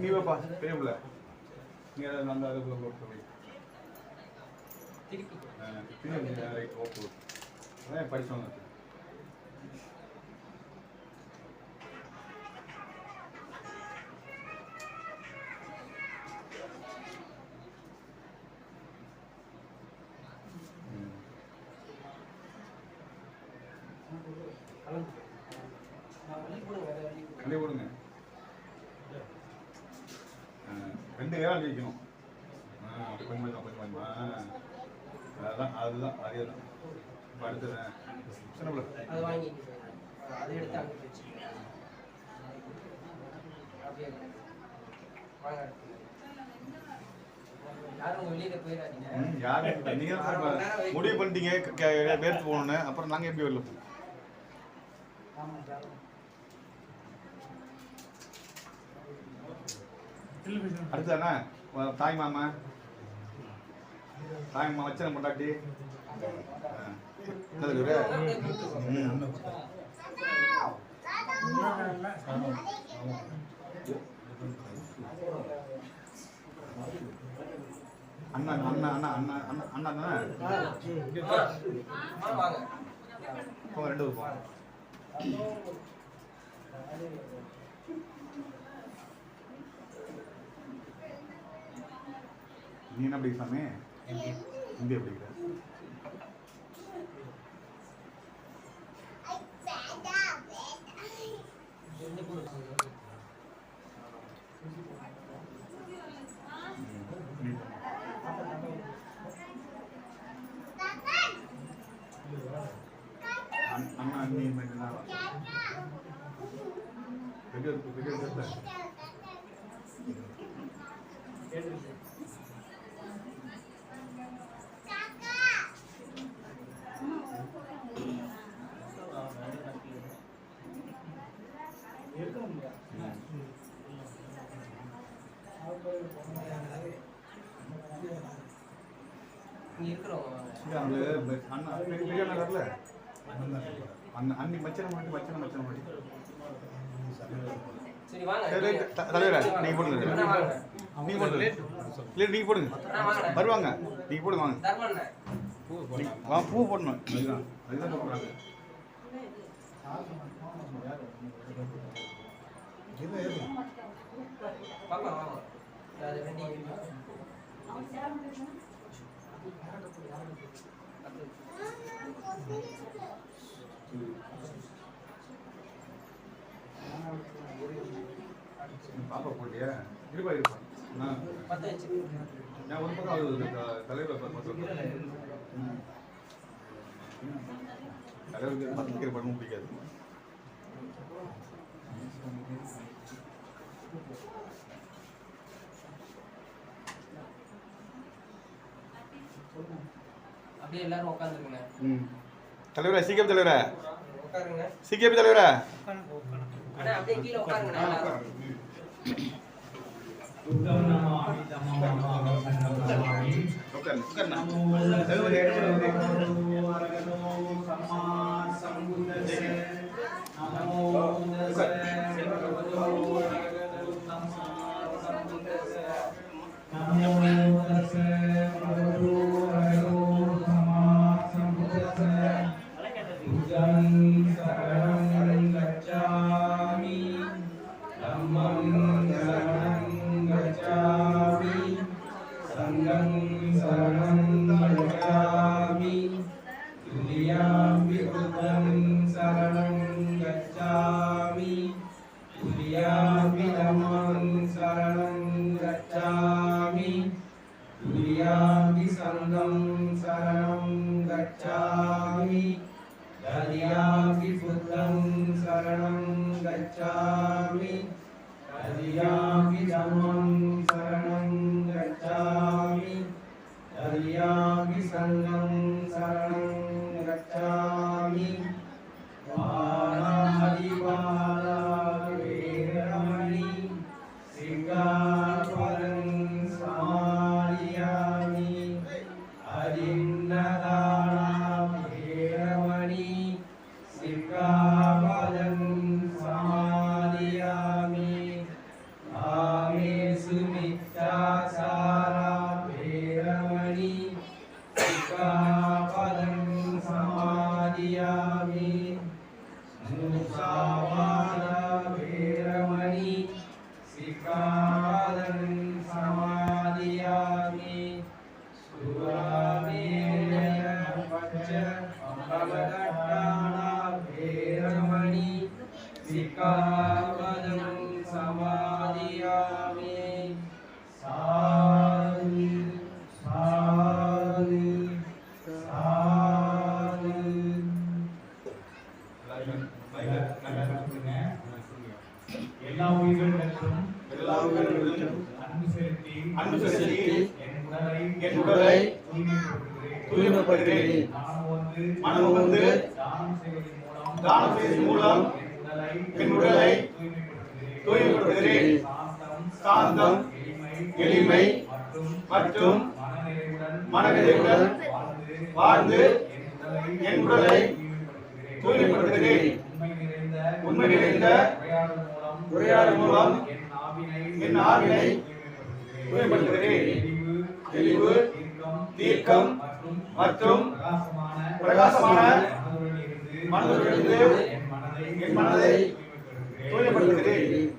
நீ வைப்பா. பெரிய பிள்ளை நீ அதை திரும்பி ரைட் ஓகே அதான் படிச்சவங்க. கலந்து நான் வழி போடுங்க வேற வழி போடுங்க. அப்படியே விடுங்க ஆ, ரெண்டு பேரும் ஜெயிக்கணும் ஆ, அப்படி கொஞ்சம் கொஞ்சம் கொஞ்சம் கொஞ்சமா அதுதான் அதுதான். அதே தான் இப்போ அடுத்தது சின்ன பிள்ளை. அது வாங்கிட்டு அதை எடுத்து அங்கே வச்சுக்கோங்க அப்படியே வாங்க. முடிவு பண்ணிட்டீங்க. வேர்த்து போகணுன்னு அப்புறம் நாங்க எப்படி வெளில போவோம்? அடுத்து என்ன? வ- தாய் மாமா. தாய் மாமா இவரு? ம். அண்ணா அண்ணா அண்ணா அண்ணா அண்ணா அண்ணா தானே போங்க ரெண்டு போங்க. நீ என்ன படிக்கிற சாமி ஹிந்தி படிக்கிற ரெண்டு கூட போடுங்க. ம். நீ போ. அண்ணா அண்ணா அண்ணி மட்டும்தான் வெளியே இருக்கு வெளியே இருக்கு இங்க இருக்கிறவங்க வாங்க இது அவங்க அண்ணா பெரிய பெரிய அண்ணா வரல அண்ணா அண்ணி மச்சன மாட்டி மச்சன மச்சன மாட்டி சரி வாங்க சரி, த- தலைவரே, நீங்க போடுங்க. அண்ணா வாங்க. நீங்க போடுங்க. நீங்க போடுங்க. வருவாங்க. நீங்க போடுங்க வாங்க. வா பூ போடணும். அதுதான். அதுதான் போடுறாங்க ரெண்டு பாப்பா போட்டியா? இருப்பா. இருப்பா நான் ஒரு பக்கம் அது தலைவர் தலைவருக்கு பத்திரிக்கை படமும் பிடிக்காது அப்படியே எல்லாரும் உட்காந்துருங்க. ம். தலைவரா சிகேபி தலைவரா. உட்காருங்க. சிகேபி தலைவரா. அப்படியே கீழே உட்காருங்க. உட்காருங்க हरियापि बुद्धं शरणं गच्छामि। हरियापि धम्मं शरणं सारा भेरमणि पदं समादियामि। मुसावादा भेरमणि सिकादं समादियामि। सुरामेय पञ्च अमलदट्टाणा भेरमणि सिका எல்லா உயிர்களுக்கும் எல்லா உயிர்களுக்கும் அன்பு செலுத்தி அன்பு செலுத்தி என் உடலை என் உடலை தூய்மைப்படுத்துகிறேன். தூய்மைப்படுத்துகிறேன். நானும் வந்து மனம் வந்து தானம் செய்வதன் மூலம் தானம் செய்வதன் மூலம் என் உடலை. சாந்தம் எளிமை மற்றும் மனநிறைவுடன் வாழ்ந்து என் உடலை. தூய்மைப்படுத்துகிறேன். உண்மை நிறைந்த உரையாடல் மூலம் என் ஆவினை என் தூய்மைப்படுத்துகிறேன். தெளிவு தீர்க்கம் மற்றும் பிரகாசமான மனதிலிருந்து என் மனதை தூய்மைப்படுத்துகிறேன்.